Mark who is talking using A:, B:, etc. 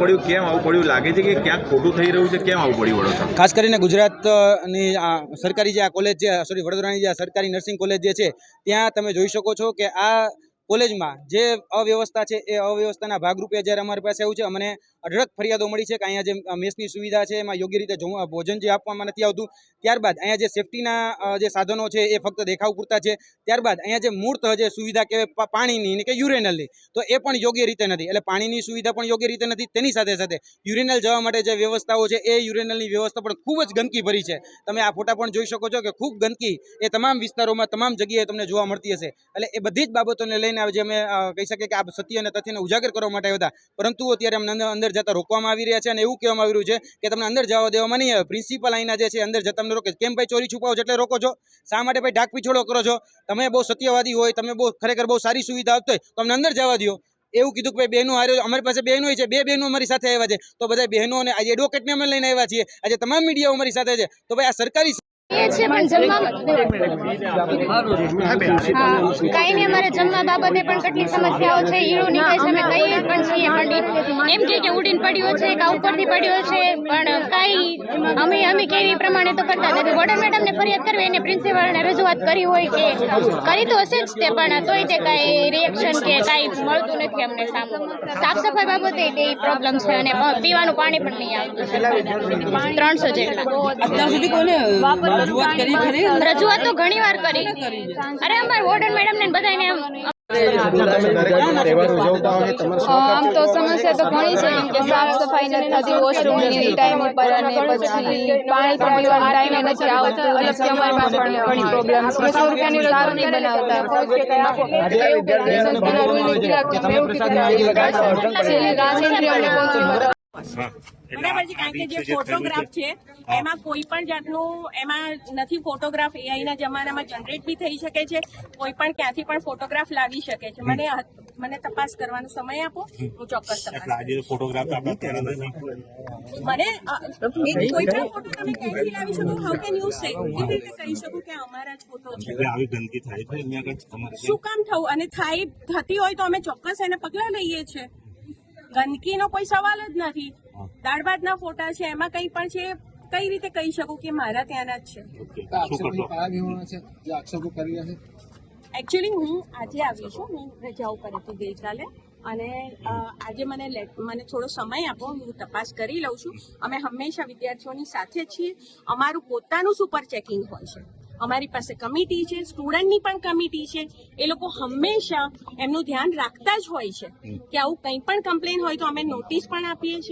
A: પડ્યું, કેમ આવું પડ્યું? લાગે છે કે ક્યાંક ખોટું થઈ રહ્યું છે, કેમ આવું પડ્યું વડોદરા?
B: ખાસ કરીને ગુજરાતની આ સરકારી જે આ કોલેજ છે સોરી વડોદરાની જે સરકારી નર્સિંગ કોલેજ જે છે, ત્યાં તમે જોઈ શકો છો કે આ કોલેજમાં જે અવ્યવસ્થા છે એ અવ્યવસ્થાના ભાગરૂપે જ્યારે અમારી પાસે આવ્યું છે, અમને અઢળક ફરિયાદો મળી છે કે અહીંયા જે મેસની સુવિધા છે, એમાં યોગ્ય રીતે ભોજન જે આપવામાં નથી આવતું, ત્યારબાદ અહીંયા જે સેફટીના જે સાધનો છે એ ફક્ત દેખાવ પૂરતા છે, ત્યારબાદ અહીંયા જે મૂર્ત જે સુવિધા કહેવાય પાણીની કે યુરેનલની તો એ પણ યોગ્ય રીતે નથી. એટલે પાણીની સુવિધા પણ યોગ્ય રીતે નથી, તેની સાથે સાથે યુરેનલ જવા માટે જે વ્યવસ્થાઓ છે એ યુરેનલની વ્યવસ્થા પણ ખૂબ જ ગંદકી ભરી છે. તમે આ ફોટા પણ જોઈ શકો છો કે ખૂબ ગંદકી એ તમામ વિસ્તારોમાં, તમામ જગ્યાએ તમને જોવા મળતી હશે. એટલે એ બધી જ બાબતોને લઈને આજે અમે કહી શકીએ કે આ સત્ય અને તથ્યને ઉજાગર કરવા માટે આવ્યા હતા. પરંતુ અત્યારે અમને અંદર- જતા રોકવામાં આવી રહ્યા છે અને એવું કહેવામાં આવી રહ્યું છે કે તમને અંદર જવા દેવામાં નહીં આવે. પ્રિન્સિપલ અહીંના જે છે, અંદર જતા તમને રોકે કેમ ભાઈ ચોરી છુપાવો એટલે રોકો છો? શા માટે ભાઈ ઢાક પીછોડો કરો છો? તમે બહુ સત્યવાદી હોય, તમે બહુ ખરેખર બહુ સારી સુવિધા આપતો હોય, તો અમને અંદર જવા દો એવું કીધું કે ભાઈ બહેનો આવ્યો અમારી પાસે બહેનો છે, બે બહેનો અમારી સાથે આવ્યા છે. તો બધા બહેનો અને એડવોકેટને અમે લઈને આવ્યા છીએ. આજે તમામ મીડિયા અમારી સાથે છે. તો ભાઈ આ સરકારી
C: કાંઈ નહીં અમારે જમવા બાબતે પણ કેટલી સમસ્યાઓ છે ઈડું નીકળે છે અમે કહીએ પણ ઉડીને પડ્યો છે કા ઉપરથી પડ્યો છે પણ કાંઈ અમે અમે કેવી પ્રમાણે તો કરતા નથી. વોર્ડન મેડમને ફરિયાદ કરવી એને પ્રિન્સિપાલને રજૂઆત કરી હોય કે કરી તો હશે જ તે પણ તોય તે કાંઈ રિએક્શન કે કાંઈ મળતું નથી અમને સામે. સાફ સફાઈ બાબતે તે પ્રોબ્લેમ છે અને પીવાનું પાણી પણ નહીં આવતું ત્રણસો જેટલા.
D: અત્યાર સુધી કોને રજૂઆત
C: તો ઘણી વાર કરી. અરે અમારે વોર્ડન મેડમ ને બધાને આમ
E: તો સમસ્યા તો ઘણી છે કે સાફ સફાઈ નથી થતી વોશરૂમની ટાઈમ ઉપર અને પછી પાણી પણ પીવાના ટાઈમ નથી આવતું અને સમયમાં પણ ઘણી પ્રોબ્લેમ છે. સો રૂપિયાની સારું નહીં બનાવતા.
F: બરાબર છે કારણ કે જે ફોટોગ્રાફ છે. એમાં કોઈ પણ જાતનું એમાં નથી ફોટોગ્રાફ એઆઈના જમાનામાં જનરેટ બી થઈ શકે છે. કોઈ પણ ક્યાંથી પણ ફોટોગ્રાફ લાવી શકે છે. મને મને તપાસ કરવાનો સમય આપો. હું ચોક્કસ તપાસ
G: ફોટોગ્રાફ.
F: મને કોઈ પણ ફોટો તમે ક્યાંથી લાવી શકો? હાઉ કેન યુ સે કેવી રીતે કહી શકો કે અમારા જ ફોટો છે?
G: આવી ગંદકી થાય છે અહીંયા આગળ તમારે
F: શું કામ થવું? અને થાય થતી હોય તો અમે ચોક્કસ એને પગલાં લઈએ છીએ. ગંદકીનો કોઈ સવાલ જ નથી. દાળ ભાતના ફોટા છે એમાં કંઈ પણ છે કઈ રીતે કહી શકું કે મારા ત્યાંના જ છે?
G: શું
F: એકચ્યુઅલી હું આજે આવી છું હું રજા ઉપર હતી ગઈકાલે. અને આજે મને મને થોડો સમય આપો હું તપાસ કરી લઉં છું. અમે હંમેશા વિદ્યાર્થીઓની સાથે જ છીએ. અમારું પોતાનું સુપર ચેકિંગ હોય છે. અમારી પાસે કમિટી છે, સ્ટુડન્ટની પણ કમિટી છે. એ લોકો હંમેશા એમનું ધ્યાન રાખતા જ હોય છે કે આવું કંઈ પણ કમ્પ્લેન હોય તો અમે નોટિસ પણ આપીએ છીએ.